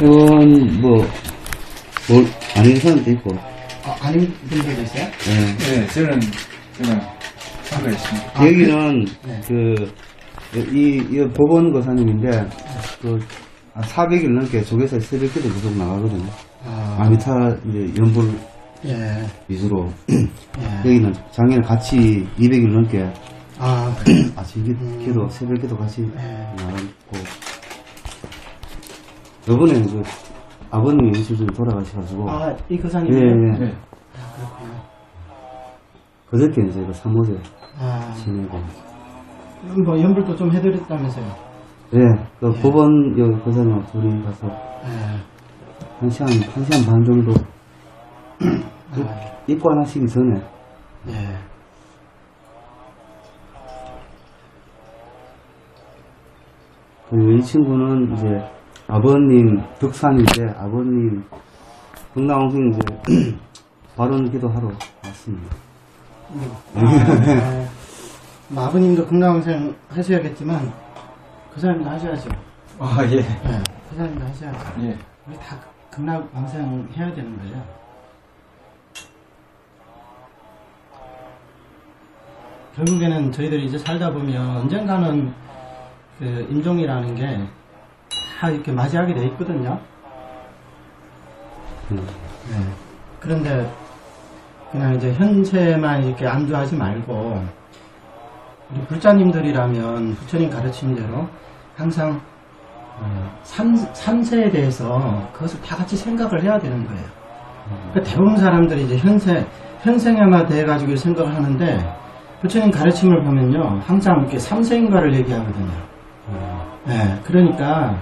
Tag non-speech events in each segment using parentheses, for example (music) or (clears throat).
회원 뭐, 뭘, 아닌 사람도 있고, 아, 아닌 분들도 있어요? 예. 네, 저는 그냥 참가했습니다. 아, 여기는, 네. 그, 이, 이 법원 거사님인데, 그, 400일 넘게 조계사 새벽기도 계속 나가거든요. 아, 아미타 이제 연불 예, 위주로. 예. 여기는 작년에 같이 200일 넘게 아, 아침 기도, 새벽 기도 같이 네. 나갔고. 요번에 그, 아버님이 일주일 전에 돌아가셔가지고, 아, 이 교사님. 예, 예. 네. 그렇구나. 그저께 이제 그 사모제 아, 지내고. 뭐, 연불도 좀 해드렸다면서요? 예, 그 법원 여기 거사님 둘이 가서 예. 한 시간, 한 시간 반 정도 (clears throat) 아, 입관하시기 전에 예. 그이 친구는 이제 아버님 덕산인데 아버님 건강홍생 이제 (clears throat) 발언 기도하러 왔습니다. 아, 네. 뭐 아버님도 건강생 하셔야겠지만, 그 사람도 하셔야죠. 아, 예. 예, 그 사람도 하셔야죠. 예. 우리 다 건강생 해야 되는 거죠. 결국에는 저희들이 이제 살다 보면 언젠가는 그 임종이라는 게 다 이렇게 맞이하게 돼 있거든요. 음. 네. 그런데 그냥 이제 현세만 이렇게 안주하지 말고 우리 불자님들이라면 부처님 가르침대로 항상 어, 삼, 삼세에 대해서 그것을 다 같이 생각을 해야 되는 거예요. 그러니까 대부분 사람들이 이제 현세, 현생에만 대해 가지고 생각을 하는데 부처님 가르침을 보면요. 항상 이렇게 삼세인가를 얘기하거든요. 네, 그러니까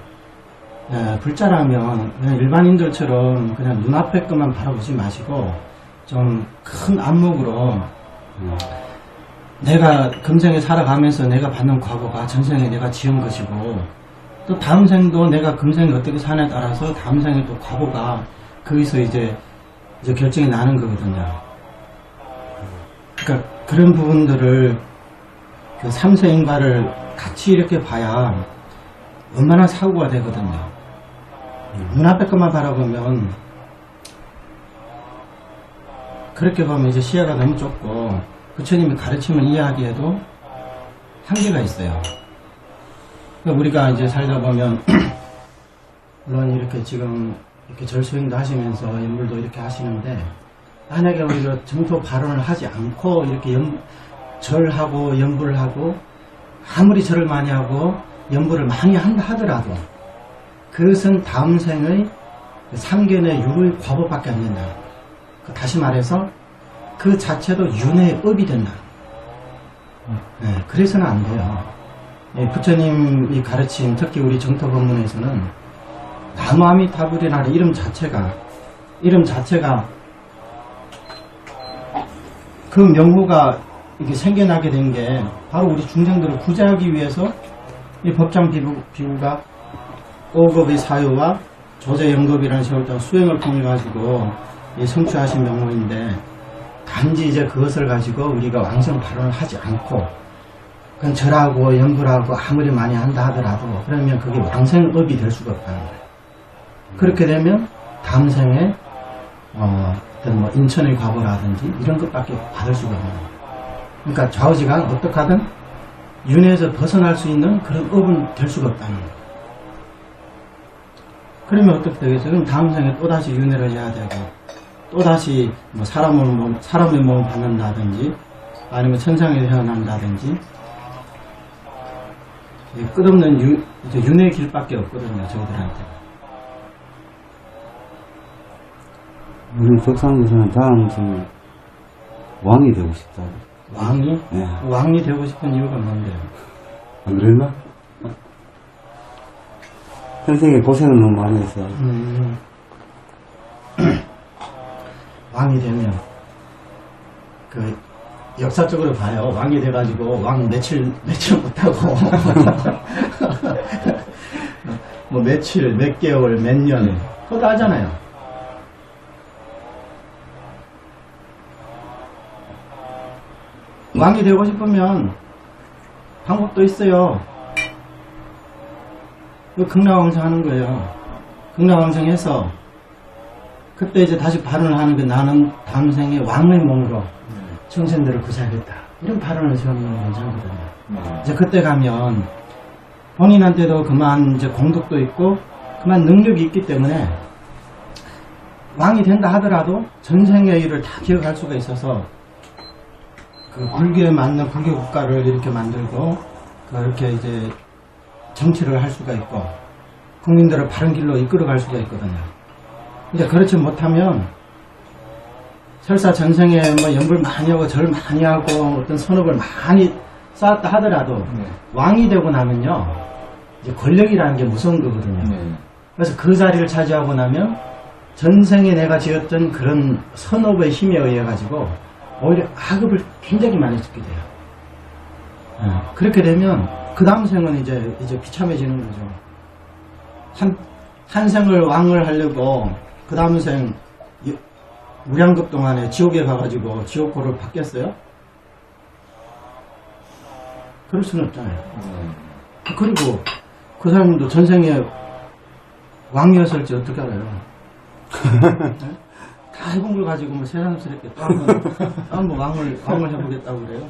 예, 불자라면 그냥 일반인들처럼 그냥 눈앞의 것만 바라보지 마시고 좀 큰 안목으로 음. 내가 금생에 살아가면서 내가 받는 과거가 전생에 내가 지은 것이고 또 다음 생도 내가 금생에 어떻게 사냐에 따라서 다음 생에 또 과거가 거기서 이제 이제 결정이 나는 거거든요. 그러니까 그런 부분들을 그 삼세인과를 같이 이렇게 봐야 얼마나 사고가 되거든요. 눈앞의 것만 바라보면 그렇게 보면 이제 시야가 너무 좁고 부처님의 가르침을 이해하기에도 한계가 있어요. 그러니까 우리가 이제 살다 보면 (clears throat) 물론 이렇게 지금 이렇게 절수행도 하시면서 연불도 이렇게 하시는데 만약에 우리가 정토 발언을 하지 않고 이렇게 연, 절하고 연불을 하고 아무리 절을 많이 하고 연불을 많이 한다 하더라도 그것은 다음 생의 그 삼견의 유의 과보밖에 안 된다. 그 다시 말해서 그 자체도 윤회의 업이 된다. 네, 그래서는 안 돼요. 예, 부처님 이 가르침, 특히 우리 정토 법문에서는 나무아미타불이라는 이름 자체가 이름 자체가 그 명호가 이렇게 생겨나게 된 게 바로 우리 중생들을 구제하기 위해서 이 법장 비구, 비구가 5급의 사유와 조제 영급이라는 세월장 수행을 통해 가지고 이 성취하신 명호인데 단지 이제 그것을 가지고 우리가 왕성 발언을 하지 않고 그건 절하고 연불하고 아무리 많이 한다 하더라도 그러면 그게 왕생업이 될 수가 없다는 거예요. 그렇게 되면 다음 생에 어, 어떤 뭐 인천의 과거라든지 이런 것밖에 받을 수가 없는 거예요. 그러니까 좌우지간 어떻게 하든 윤회에서 벗어날 수 있는 그런 업은 될 수가 없다는 거예요. 그러면 어떻게 되겠어요? 그럼 다음 생에 또다시 윤회를 해야 되고 또다시 뭐 사람을 몸, 사람의 몸을 받는다든지 아니면 천상에 태어난다든지 이 끝없는 윤회의 길밖에 없거든요 저희들한테 우리 덕산에서는 다음 생에 왕이 되고 싶다. 왕이 네. 왕이 되고 싶은 이유가 뭔데요? 안 그랬나? 현생에 고생을 너무 많이 해서. 음, (clears throat) 왕이 되면 그 역사적으로 봐요. 왕이 돼가지고 왕 며칠 며칠 못하고 (laughs) 뭐 며칠, 몇 개월, 몇 년 그것도 하잖아요. 왕이 되고 싶으면 방법도 있어요. 그 극락왕사 하는 거예요. 극락왕성 해서 그때 이제 다시 발언을 하는 게 나는 다음 생에 왕의 몸으로 청생들을 구사하겠다. 이런 발언을 세우는 건 괜찮거든요. 이제 그때 가면 본인한테도 그만 이제 공덕도 있고 그만 능력이 있기 때문에 왕이 된다 하더라도 전생의 일을 다 기억할 수가 있어서 그 불교에 맞는 불교 국가를 이렇게 만들고 그렇게 이제 정치를 할 수가 있고 국민들을 바른 길로 이끌어갈 수가 있거든요. 이제 그렇지 못하면 설사 전생에 뭐 연불 많이 하고 절 많이 하고 어떤 선업을 많이 쌓았다 하더라도 네. 왕이 되고 나면요 이제 권력이라는 게 무서운 거거든요. 네. 그래서 그 자리를 차지하고 나면 전생에 내가 지었던 그런 선업의 힘에 의해 가지고 오히려 악업을 굉장히 많이 짓게 돼요. 예, 그렇게 되면 그 다음 생은 이제 이제 비참해지는 거죠. 한, 한 생을 왕을 하려고 그 다음 생 이- 무량급 동안에 지옥에 가가지고 지옥고를 받겠어요? 그럴 수는 없잖아요. 그리고 그 사람도 전생에 왕이었을지 어떻게 알아요? (laughs) 네? 다 해본 걸 가지고 뭐 세상스럽게 또 한번, 또 한번 왕을, 왕을 해보겠다고 그래요?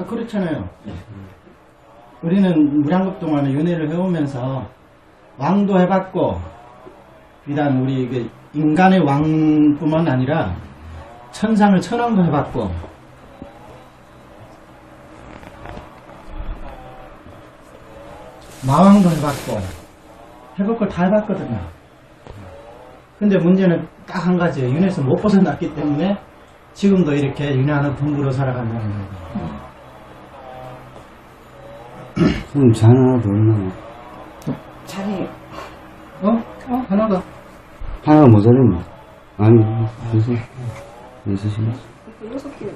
아, 그렇잖아요. 우리는 무량급 동안에 연애를 해오면서 왕도 해봤고, 비단 우리 그 인간의 왕뿐만 아니라 천상을 천왕도 해봤고, 마왕도 해봤고 해볼 걸 다 해봤거든요. 근데 문제는 딱 한 가지예요. 윤회에서 못 벗어났기 때문에 지금도 이렇게 윤회하는 분부로 살아간다는 거예요. 그럼 잔 하나 더 얼마나? 자리 어? 하나가 하나가 모자랐네. 아니, 그래서 신었어. 여섯 개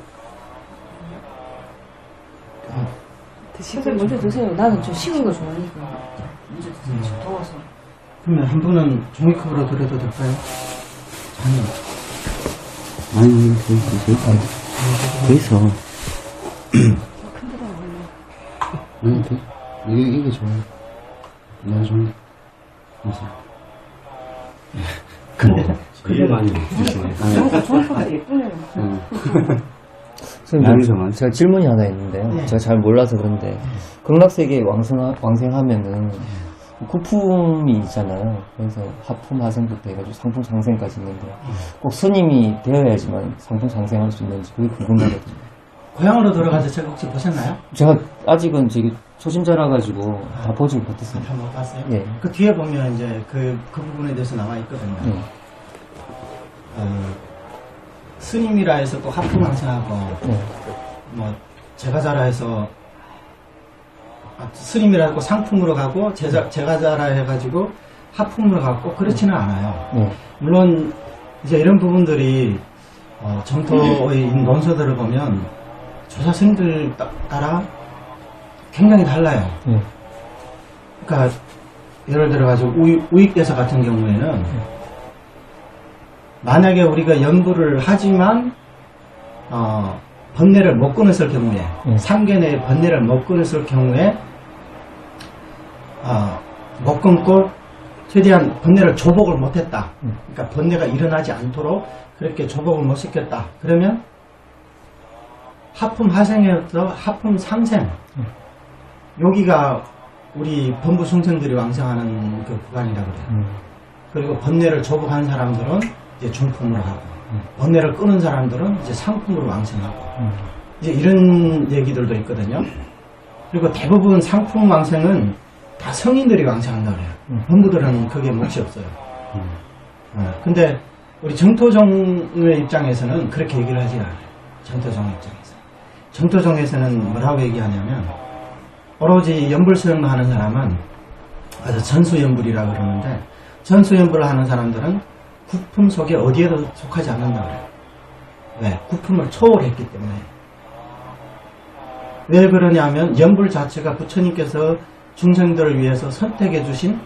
선생님 먼저 드세요. 나는 좀 식은 거 좋아하니까 먼저 드세요. 지금 더워서. 그러면 한 분은 종이컵으로 드려도 될까요? 아니요. 아니, 거기서, 거기서. 큰 데다 먹을래. 아니, 돼. 이게, 이게 좋아. 내가 좀, 그래서. 근데 그게 많이 드시네. 종이컵 종이컵 예쁘네요. 선생님, 양이 저- 좀 많죠? 제가 질문이 하나 있는데요. 네. 제가 잘 몰라서 그런데 극락세계 왕성 왕생하면은 구품이 있잖아요. 그래서 하품 하생부터 해가지고 상품 상생까지 있는데 꼭 스님이 되어야지만 상품 상생할 수 있는지 그게 궁금하거든요. 고향으로 돌아가서 책 혹시 보셨나요? 제가 아직은 지금 초심자라 가지고 다 보지 못했습니다. 한번 봤어요? 예. 그 뒤에 보면 이제 그, 그 부분에 대해서 나와 있거든요. 예. 어, 스님이라 해서 또 하품왕생하고 예. 뭐 제가 자라 해서 아, 스님이라 고 상품으로 가고 제자, 제가 자라 해가지고 하품으로 가고 그렇지는 않아요. 예. 물론 이제 이런 부분들이 어, 정토의 논서들을 보면 조사생들 따- 따라 굉장히 달라요. 예. 그러니까 예를 들어가지고 우익, 우익대사 같은 경우에는 만약에 우리가 연구를 하지만 어, 번뇌를 못 끊었을 경우에 음. 삼계 내에 번뇌를 못 끊었을 경우에 어, 못 끊고 최대한 번뇌를 조복을 못했다. 음. 그러니까 번뇌가 일어나지 않도록 그렇게 조복을 못 시켰다. 그러면 하품 하생에서 하품 상생 여기가 우리 범부 중생들이 왕성하는 그 구간이라고 그래요. 음. 그리고 번뇌를 조복한 사람들은 이제 중품으로 하고 번뇌를 끄는 사람들은 이제 상품으로 왕성하고 음. 이제 이런 얘기들도 있거든요. 그리고 대부분 상품 왕생은 다 성인들이 왕성한다 그래요. 음. 범부들은 그게 몫이 없어요. 어, 근데 우리 정토종의 입장에서는 그렇게 얘기를 하지 않아요. 정토종 입장 에서. 정토종에서는 뭐라고 얘기하냐면 오로지 연불 수행만 하는 사람은 아주 전수연불이라 그러는데 전수연불을 하는 사람들은 국품 속에 어디에도 속하지 않는다 그래요. 왜? 국품을 초월했기 때문에. 왜 그러냐면 연불 자체가 부처님께서 중생들을 위해서 선택해 주신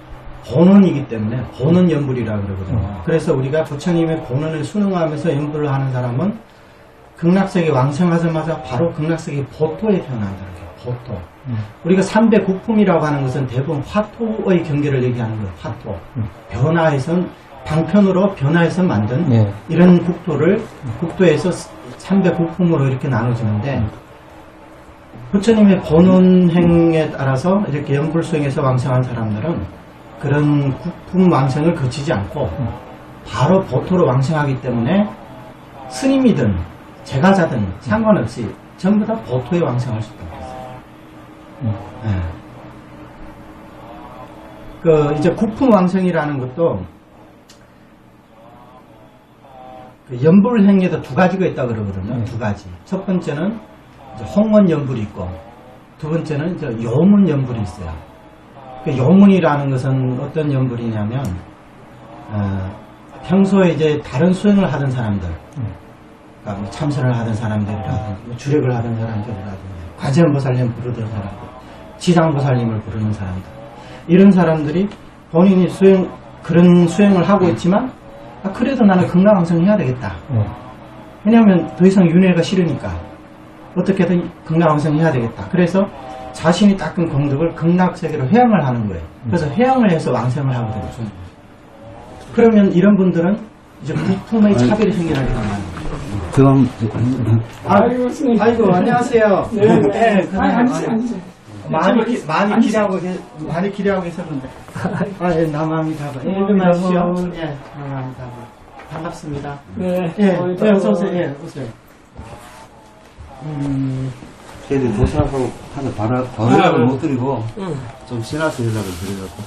본원이기 때문에 본원 연불이라 그러거든요. 그래서 우리가 부처님의 본원을 순응하면서 연불을 하는 사람은 극락세계 왕생하자마자 바로 극락세계 보토에 태어난다는 거예요. 보토. 우리가 삼배 국품이라고 하는 것은 대부분 화토의 경계를 얘기하는 거예요. 화토. 변화해선 방편으로 변화해서 만든 예. 이런 국토를 국토에서 삼배 국품으로 이렇게 나눠지는데 부처님의 본원행에 따라서 이렇게 연불수행에서 왕성한 사람들은 그런 국품 왕성을 거치지 않고 바로 보토로 왕성하기 때문에 스님이든 제가 자든 상관없이 전부 다 보토에 왕성할 수 있다고 했어요. 네. 그 이제 국품 왕성이라는 것도 그 연불 행에도 두 가지가 있다 그러거든요. 두 가지. 첫 번째는 홍원 연불이 있고 두 번째는 이제 요문 연불이 있어요. 그 요문이라는 것은 어떤 연불이냐면 어, 평소에 이제 다른 수행을 하던 사람들, 그러니까 뭐 참선을 하던 사람들이라든지 뭐 주력을 하던 사람들이라든지 과제원보살님 부르던 사람들, 지장보살님을 부르는 사람들 이런 사람들이 본인이 수행 그런 수행을 하고 있지만 아, 그래도 나는 건강왕성 해야 되겠다. 예. 왜냐하면 더 이상 윤회가 싫으니까 어떻게든 극락왕성 해야 되겠다. 그래서 자신이 닦은功德을 극락세계로 회양을 하는 거예요. 그래서 회양을 해서 왕성을 하거든요. 그러면 이런 분들은 이제 부품의 차별이 생겨나게 거 예요. 그럼 아, 아이고, 안녕하세요. 네, 네. 그냥 많이, 기, 많이 기대하고, 계, 많이 기대하고 계셨는데. (laughs) 아, 예. 예, 좀 하시죠. 예, 남합니다. 반갑습니다. 네. 예, 어, 예, 어서 오세요. 예, 오세요. 음, 걔들 도사하고 하는 바라 네. 못 드리고 응. 좀 신화서 연락을 드려갖고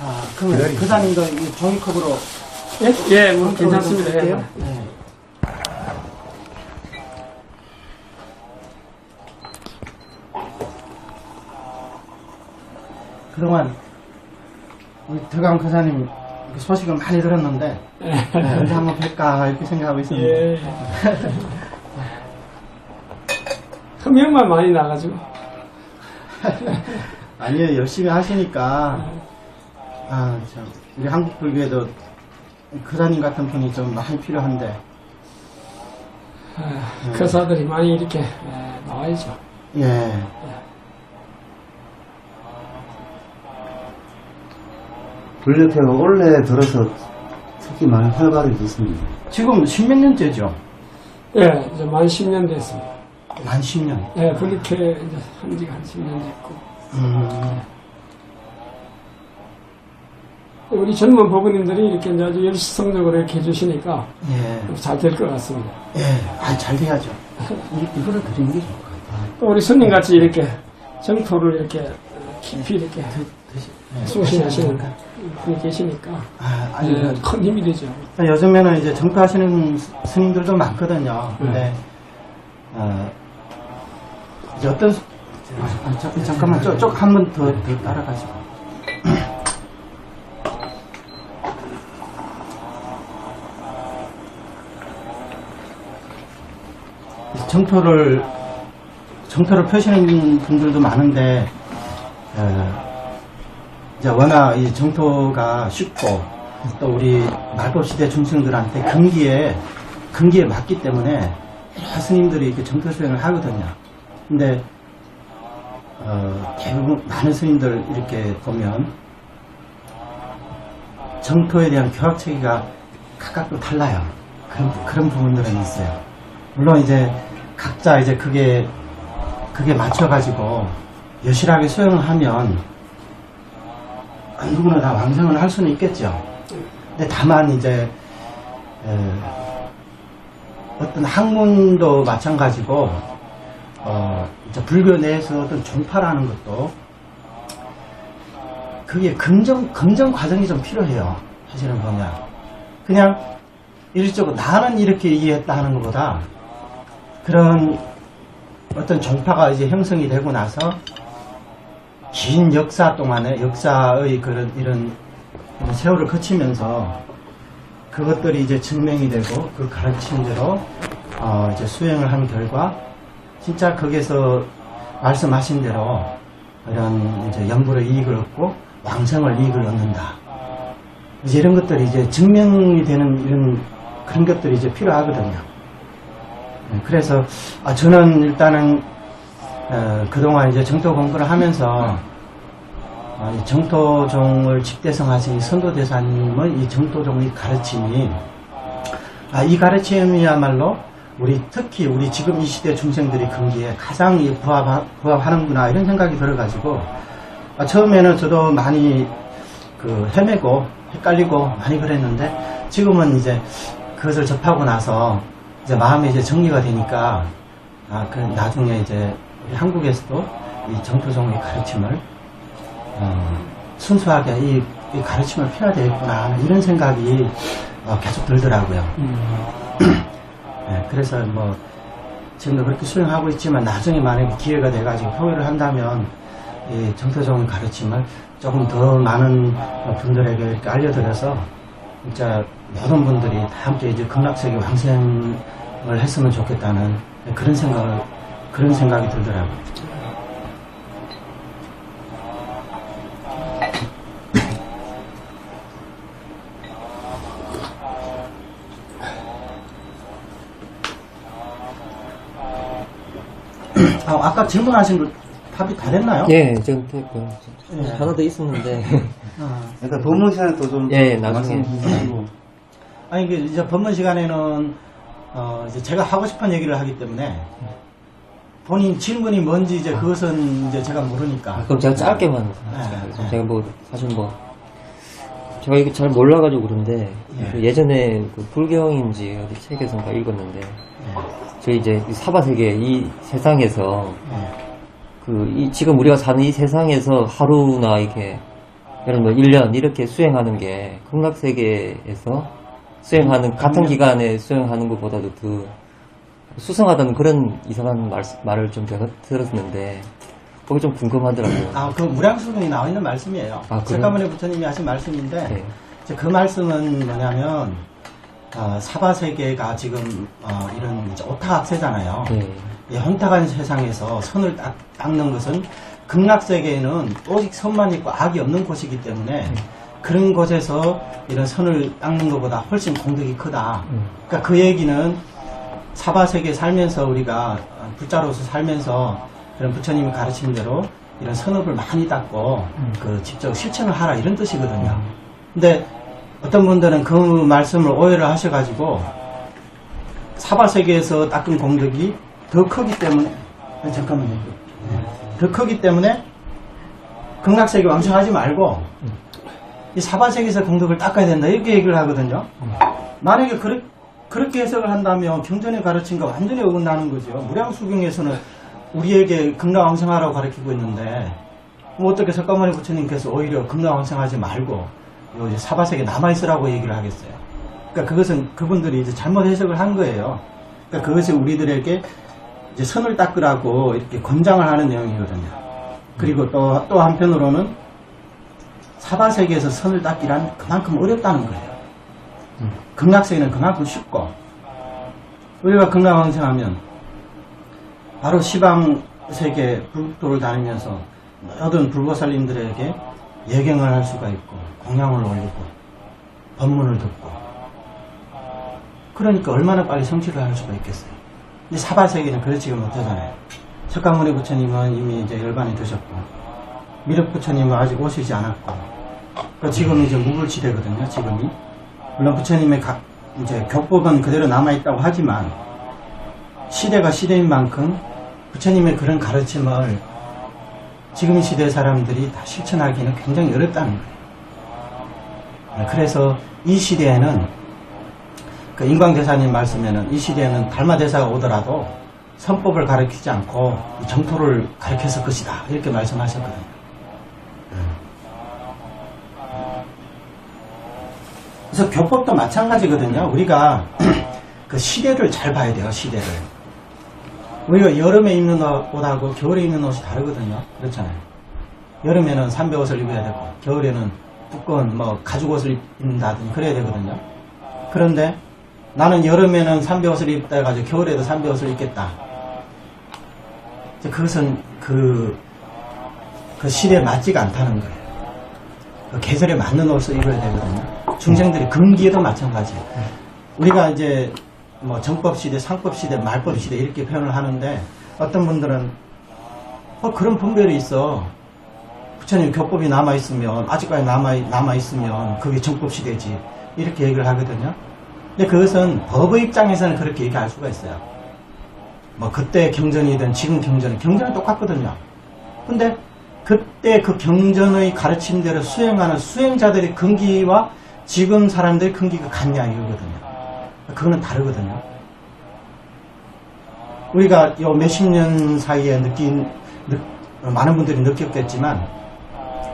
아, 그러면 그사님도 이 종이컵으로 예, 예, 뭐 괜찮습니다. 예. 네. 그동안 우리德강科사님 소식을 많이 들었는데 네, 언제 한번 뵐까 이렇게 생각하고 있습니다. 예. 흠명만 많이 나가지고. (laughs) 아니요 열심히 하시니까 아참 우리 한국 불교에도 그사님 같은 분이 좀 많이 필요한데 아, 교사들이 많이 이렇게 예, 나와야죠. 예 불력회가 올해 들어서 특히 많이 활발해졌습니다. 지금 십몇 년째죠? 예, 이제 만 10년 됐습니다. 만 10년. 예, 그렇게 이제 한 지가 한 10년 됐고. 음, 우리 젊은 법원님들이 이렇게 이제 아주 열성적으로 이렇게 해주시니까 예, 잘 될 것 같습니다. 예, 아, 잘 돼야죠. 이, 이거를 드리는 게 좋을 것 같아요. 또 우리 손님 같이 이렇게 정토를 이렇게 깊이 이렇게 숭신하시는 분이 계시니까 아, 아니, 예, 큰 힘이 되죠. 요즘에는 이제 정토하시는 스- 스님들도 많거든요. 근데, 어, 이제 어떤, 스- 아, 저- 잠깐만, 쪽, 쪽한번 더, 더 따라가시고. (clears throat) 정토를, 정토를 펴시는 분들도 많은데, 어, 이제 워낙 이 정토가 쉽고, 또 우리 말법 시대 중생들한테 금기에 금기에 맞기 때문에 스님들이 이렇게 정토 수행을 하거든요. 근데 어, 대부분 많은 스님들 이렇게 보면 정토에 대한 교학 체계가 각각 달라요. 그런 그런 부분들은 있어요. 물론 이제 각자 이제 그게 그게 맞춰 가지고 여실하게 수행을 하면 누구나 다 왕성을 할 수는 있겠죠. 근데 다만 이제 에, 어떤 학문도 마찬가지고 어, 이제 불교 내에서 어떤 종파라는 것도 그게 긍정 긍정 과정이 좀 필요해요. 사실은 보면 그냥 일적으로 나는 이렇게 이해했다 하는 것보다 그런 어떤 종파가 이제 형성이 되고 나서 긴 역사 동안에 역사의 그런 이런 세월을 거치면서 그것들이 이제 증명이 되고 그 가르침대로 어 이제 수행을 한 결과 진짜 거기서 말씀하신 대로 이런 이제 연불의 이익을 얻고 왕성을 이익을 얻는다. 이제 이런 것들이 이제 증명이 되는 이런 그런 것들이 이제 필요하거든요. 네, 그래서 아, 저는 일단은 어, 그동안 이제 정토 공부를 하면서 어, 이 정토종을 집대성하신 이 선도대사님의 이 정토종의 가르침이 아, 이 가르침이야말로 우리 특히 우리 지금 이 시대 중생들이 금기에 가장 이 부합, 부합하는구나 이런 생각이 들어가지고 아, 처음에는 저도 많이 그 헤매고 헷갈리고 많이 그랬는데 지금은 이제 그것을 접하고 나서 이제 마음이 이제 정리가 되니까 아, 그 나중에 이제 한국에서도 이 정토종의 가르침을 어, 순수하게 이, 이 가르침을 펴야 되겠구나 이런 생각이 어, 계속 들더라고요. (clears throat) 네, 그래서 뭐 지금도 그렇게 수행하고 있지만 나중에 만약에 기회가 돼가지고 표현을 한다면 이 정토종 가르침을 조금 더 많은 분들에게 알려드려서 진짜 모든 분들이 다 함께 이제 극락세계 왕생을 했으면 좋겠다는 그런 생각을 그런 생각이 들더라고요. 아, 아까 질문하신 거 답이 다 됐나요? 예, 지금 됐고요. 예. 하나 더 있었는데. 아, (laughs) 그러니까 법문 시간에 또좀 예, 예, 나중에. 아니 이제 법문 시간에는 어, 이제 제가 하고 싶은 얘기를 하기 때문에 본인 질문이 뭔지 이제 그것은 이제 제가 모르니까. 아, 그럼 제가 짧게만. 네, 네. 제가 뭐, 사실 뭐, 제가 이거 잘 몰라가지고 그런데, 예. 그 예전에 그 불경인지 어디 책에선가 읽었는데, 저희 이제 이 사바세계 이 세상에서, 예. 그, 이, 지금 우리가 사는 이 세상에서 하루나 이렇게, 예를 들면 1년 이렇게 수행하는 게, 극락세계에서 수행하는, 같은 기간에 수행하는 것보다도 더 수승하다는 그런 이상한 말, 말을 좀 제가 들었는데, 그게 좀 궁금하더라고요. 아, 그 무량수능이 나와 있는 말씀이에요. 아? 석가모니 부처님이 하신 말씀인데 네. 이제 그 말씀은 뭐냐면 어, 사바 세계가 지금 어, 이런 이제 오타 학세잖아요. 네. 이 혼탁한 세상에서 선을 딱, 닦는 것은 극락 세계에는 오직 선만 있고 악이 없는 곳이기 때문에 그런 곳에서 이런 선을 닦는 것보다 훨씬 공덕이 크다. 음. 그러니까 그 얘기는 사바 세계 살면서 우리가 어, 불자로서 살면서 그런 부처님이 가르친 대로 이런 선업을 많이 닦고 그 직접 실천을 하라 이런 뜻이거든요. 근데 어떤 분들은 그 말씀을 오해를 하셔가지고 사바 세계에서 닦은 공덕이 더 크기 때문에 아니, 잠깐만요. 네. 더 크기 때문에 극락세계 왕성하지 말고 이 사바세계에서 공덕을 닦아야 된다 이렇게 얘기를 하거든요. 만약에 그렇, 그렇게 해석을 한다면 경전의 가르침과 완전히 어긋나는 거죠. 무량수경에서는 우리에게 극락왕성하라고 가르치고 있는데 뭐 어떻게 석가모니 부처님께서 오히려 극락왕성하지 말고 요 이제 사바세계 남아있으라고 얘기를 하겠어요. 그러니까 그것은 그분들이 이제 잘못 해석을 한 거예요. 그러니까 그것이 우리들에게 이제 선을 닦으라고 이렇게 권장을 하는 내용이거든요. 그리고 또, 또 한편으로는 사바세계에서 선을 닦기란 그만큼 어렵다는 거예요. 극락세계는 그만큼 쉽고 우리가 극락왕성하면 바로 시방 세계 불국도를 다니면서 모든 불보살님들에게 예경을 할 수가 있고 공양을 올리고 법문을 듣고 그러니까 얼마나 빨리 성취를 할 수가 있겠어요. 근데 사바세계는 그렇지 못하잖아요. 석가모니 부처님은 이미 이제 열반이 되셨고 미륵 부처님은 아직 오시지 않았고 그러니까 지금 이제 무불지대거든요. 지금이 물론 부처님의 각 이제 교법은 그대로 남아 있다고 하지만 시대가 시대인 만큼 부처님의 그런 가르침을 지금 시대 사람들이 다 실천하기는 굉장히 어렵다는 거예요. 그래서 이 시대에는 그 인광대사님 말씀에는 이 시대에는 달마대사가 오더라도 선법을 가르치지 않고 이 정토를 가르쳐서 것이다 이렇게 말씀하셨거든요. 그래서 교법도 마찬가지거든요. 우리가 (clears throat) 그 시대를 잘 봐야 돼요. 시대를. 우리가 여름에 입는 옷하고 겨울에 입는 옷이 다르거든요. 그렇잖아요. 여름에는 삼배 옷을 입어야 되고 겨울에는 두꺼운 뭐 가죽 옷을 입는다든지 그래야 되거든요. 그런데 나는 여름에는 삼배 옷을 입다 해가지고 겨울에도 삼배 옷을 입겠다. 그것은 그, 그 시대에 맞지가 않다는 거예요. 그 계절에 맞는 옷을 입어야 되거든요. 중생들이 금기에도 마찬가지예요. 우리가 이제 뭐 정법 시대, 상법 시대, 말법 시대 이렇게 표현을 하는데 어떤 분들은 어, 그런 분별이 있어. 부처님 교법이 남아 있으면, 아직까지 남아, 남아 있으면 그게 정법 시대지. 이렇게 얘기를 하거든요. 근데 그것은 법의 입장에서는 그렇게 얘기할 수가 있어요. 뭐 그때 경전이든 지금 경전은 경전은 똑같거든요. 근데 그때 그 경전의 가르침대로 수행하는 수행자들의 근기와 지금 사람들의 근기가 같냐 이거거든요. 그거는 다르거든요. 우리가 요 몇십 년 사이에 느낀 느- 많은 분들이 느꼈겠지만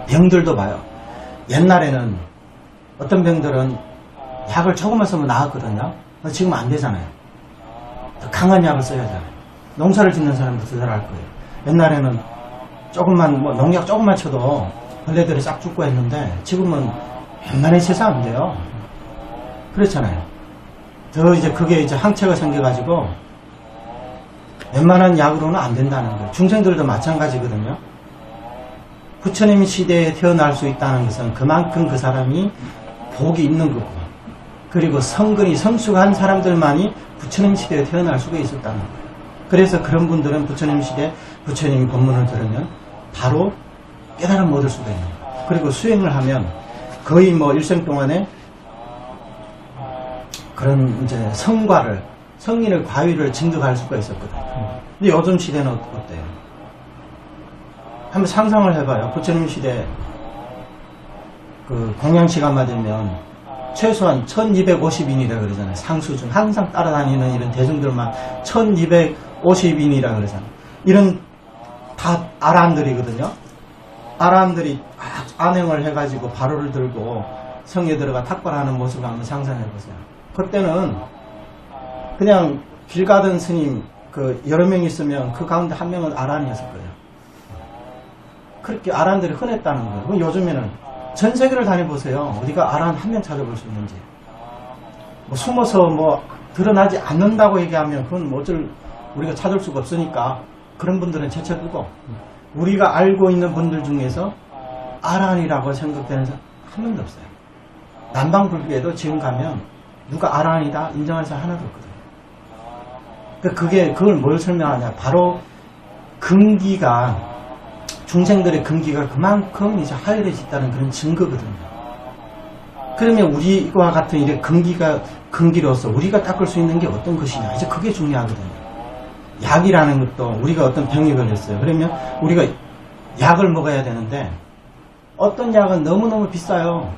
병들도 봐요. 옛날에는 어떤 병들은 약을 조금만 쓰면 나았거든요. 지금 안 되잖아요. 더 강한 약을 써야 하잖아요. 농사를 짓는 사람도 더 잘할 거예요. 옛날에는 조금만 뭐 농약 조금만 쳐도 벌레들이 싹 죽고 했는데 지금은 웬만히 쳐서 안 돼요. 그렇잖아요. 더 이제 그게 이제 항체가 생겨가지고 웬만한 약으로는 안 된다는 거예요. 중생들도 마찬가지거든요. 부처님 시대에 태어날 수 있다는 것은 그만큼 그 사람이 복이 있는 거고 그리고 성근이 성숙한 사람들만이 부처님 시대에 태어날 수가 있었다는 거예요. 그래서 그런 분들은 부처님 시대 부처님 법문을 들으면 바로 깨달음 얻을 수가 있는 거예요. 그리고 수행을 하면 거의 뭐 일생 동안에 그런 이제 성과를 성인의 과위를 증득할 수가 있었거든요. 근데 요즘 시대는 어- 어때요? 한번 상상을 해봐요. 부처님 시대 그 공양 시간만 되면 최소한 1250인이라 그러잖아요. 상수중 항상 따라다니는 이런 대중들만 1250인이라 그러잖아요. 이런 다 아람들이거든요. 아람들이 아- 안행을 해가지고 바로를 들고 성에 들어가 탁발하는 모습을 한번 상상해 보세요. 그때는 그냥 길 가던 스님 그 여러 명 있으면 그 가운데 한 명은 아란이었을 거예요. 그렇게 아란들이 흔했다는 거예요. 그럼 요즘에는 전 세계를 다녀보세요. 어디가 아란 한 명 찾아볼 수 있는지. 뭐 숨어서 뭐 드러나지 않는다고 얘기하면 그건 뭐 어쩔 우리가 찾을 수가 없으니까 그런 분들은 제쳐두고 우리가 알고 있는 분들 중에서 아란이라고 생각되는 사람 한 명도 없어요. 남방불교에도 지금 가면 누가 아란이다 인정하는 사람 하나도 없거든요. 그러니까 그게 그걸 뭘 설명하냐? 바로 근기가 중생들의 근기가 그만큼 이제 하열해졌다는 그런 증거거든요. 그러면 우리와 같은 이래 근기가 근기로서 우리가 닦을 수 있는 게 어떤 것이냐? 이제 그게 중요하거든요. 약이라는 것도 우리가 어떤 병이 걸렸어요. 그러면 우리가 약을 먹어야 되는데 어떤 약은 너무너무 비싸요.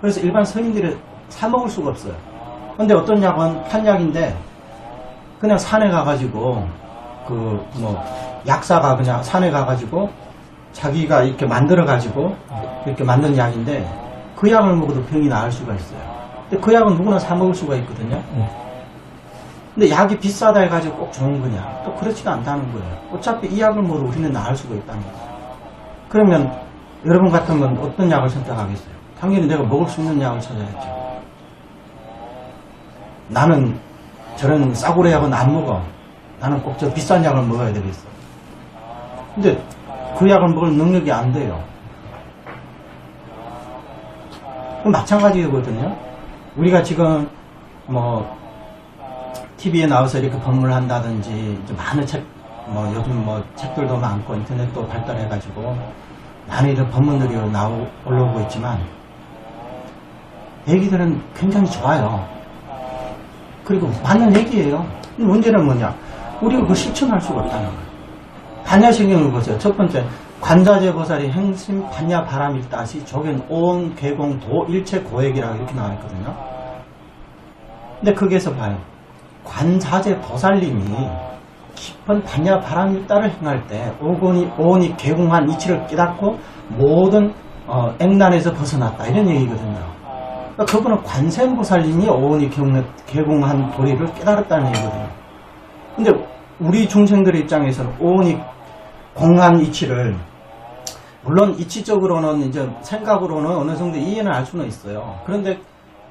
그래서 일반 서민들이 사 먹을 수가 없어요. 근데 어떤 약은 한 약인데 그냥 산에 가가지고 그 뭐 약사가 그냥 산에 가가지고 자기가 이렇게 만들어 가지고 이렇게 만든 약인데 그 약을 먹어도 병이 나을 수가 있어요. 근데 그 약은 누구나 사 먹을 수가 있거든요. 근데 약이 비싸다 해가지고 꼭 좋은 거냐? 또 그렇지가 않다는 거예요. 어차피 이 약을 먹어도 우리는 나을 수가 있다는 거예요. 그러면 여러분 같으면 어떤 약을 선택하겠어요? 당연히 내가 먹을 수 있는 약을 찾아야죠. 나는 저런 싸구려 약은 안 먹어. 나는 꼭 저 비싼 약을 먹어야 되겠어. 근데 그 약을 먹을 능력이 안 돼요. 마찬가지거든요. 우리가 지금 뭐 TV에 나와서 이렇게 법문을 한다든지 많은 책, 뭐 요즘 뭐 책들도 많고 인터넷도 발달해가지고 많은 이런 법문들이 나오 올라오고 있지만 얘기들은 굉장히 좋아요. 그리고 맞는 얘기예요. 문제는 뭐냐? 우리가 그걸 실천할 수가 없다는 거예요. 반야신경을 보세요. 첫 번째, 관자재 보살이 행심 반야 바람이 따시 조견 온 개공 도 일체 고액이라고 이렇게 나와 있거든요. 근데 거기에서 봐요. 관자재 보살님이 깊은 반야 바람일다를 행할 때 오건이 오온이 개공한 이치를 깨닫고 모든 어, 액난에서 벗어났다 이런 얘기거든요. 그러니까 그분은 관세음보살님이 오온이 개공한 도리를 깨달았다는 얘기거든요. 근데 우리 중생들의 입장에서는 오온이 공한 이치를 물론 이치적으로는 이제 생각으로는 어느 정도 이해는 할 수는 있어요. 그런데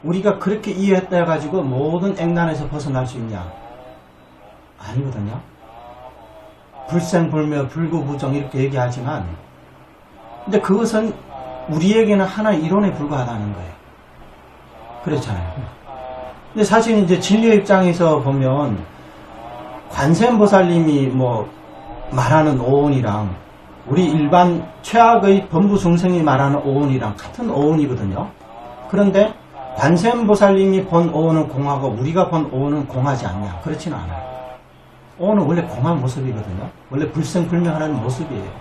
우리가 그렇게 이해했다 해가지고 모든 액난에서 벗어날 수 있냐? 아니거든요. 불생불멸, 불구부정 이렇게 얘기하지만 근데 그것은 우리에게는 하나의 이론에 불과하다는 거예요. 그렇잖아요. 근데 사실 이제 진리의 입장에서 보면 관세음보살님이 뭐 말하는 오온이랑 우리 일반 최악의 범부 중생이 말하는 오온이랑 같은 오온이거든요. 그런데 관세음보살님이 본 오온은 공하고 우리가 본 오온은 공하지 않냐? 그렇지는 않아요. 오온은 원래 공한 모습이거든요. 원래 불생불명하는 모습이에요.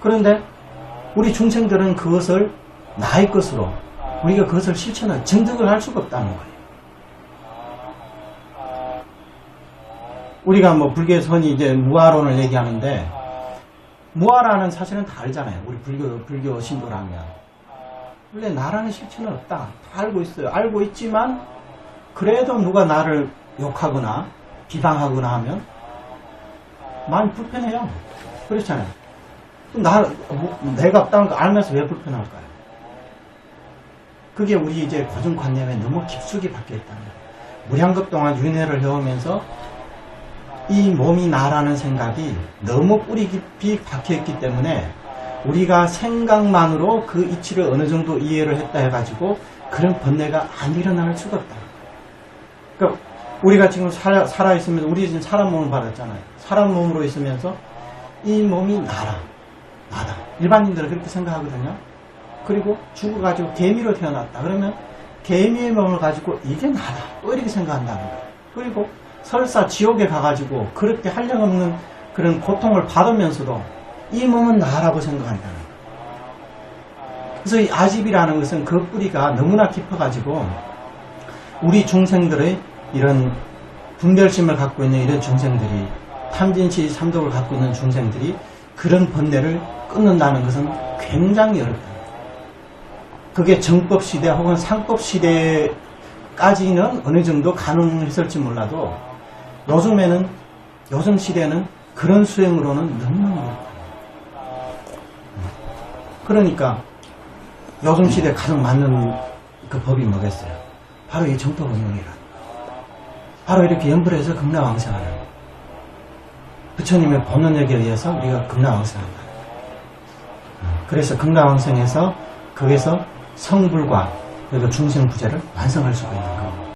그런데 우리 중생들은 그것을 나의 것으로 우리가 그것을 실천할 증득을 할 수가 없다는 거예요. 우리가 뭐 불교에서 흔히 이제 무아론을 얘기하는데 무아라는 사실은 다 알잖아요. 우리 불교 불교 신도라면 원래 나라는 실체는 없다. 다 알고 있어요. 알고 있지만 그래도 누가 나를 욕하거나 비방하거나 하면 마음이 불편해요. 그렇잖아요. 나 뭐, 내가 없다는 거 알면서 왜 불편할까요? 그게 우리 이제 고정관념에 너무 깊숙이 박혀 있다는 거예요. 무량급 동안 윤회를 해오면서 이 몸이 나라는 생각이 너무 뿌리 깊이 박혀 있기 때문에 우리가 생각만으로 그 이치를 어느 정도 이해를 했다 해가지고 그런 번뇌가 안 일어날 수가 없다. 그러니까 우리가 지금 살아, 살아 있으면서 우리 지금 사람 몸을 받았잖아요. 사람 몸으로 있으면서 이 몸이 나라, 나다. 일반인들은 그렇게 생각하거든요. 그리고 죽어가지고 개미로 태어났다. 그러면 개미의 몸을 가지고 이게 나다. 또 이렇게 생각한다는 거예요. 그리고 설사 지옥에 가가지고 그렇게 한량 없는 그런 고통을 받으면서도 이 몸은 나라고 생각한다는 거예요. 그래서 이 아집이라는 것은 그 뿌리가 너무나 깊어가지고 우리 중생들의 이런 분별심을 갖고 있는 이런 중생들이 탐진치 삼독을 갖고 있는 중생들이 그런 번뇌를 끊는다는 것은 굉장히 어렵다. 그게 정법 시대 혹은 상법 시대까지는 어느 정도 가능했을지 몰라도 요즘에는 요즘 시대는 그런 수행으로는 어렵다. 그러니까 요즘 시대에 가장 맞는 그 법이 뭐겠어요? 바로 이 정법 운용이라. 바로 이렇게 연불해서 극락왕생하는 부처님의 본원력에 의해서 우리가 극락왕생한다. 그래서 극락왕생에서 거기서 성불과 그리고 중생부재를 완성할 수가 있는 거예요.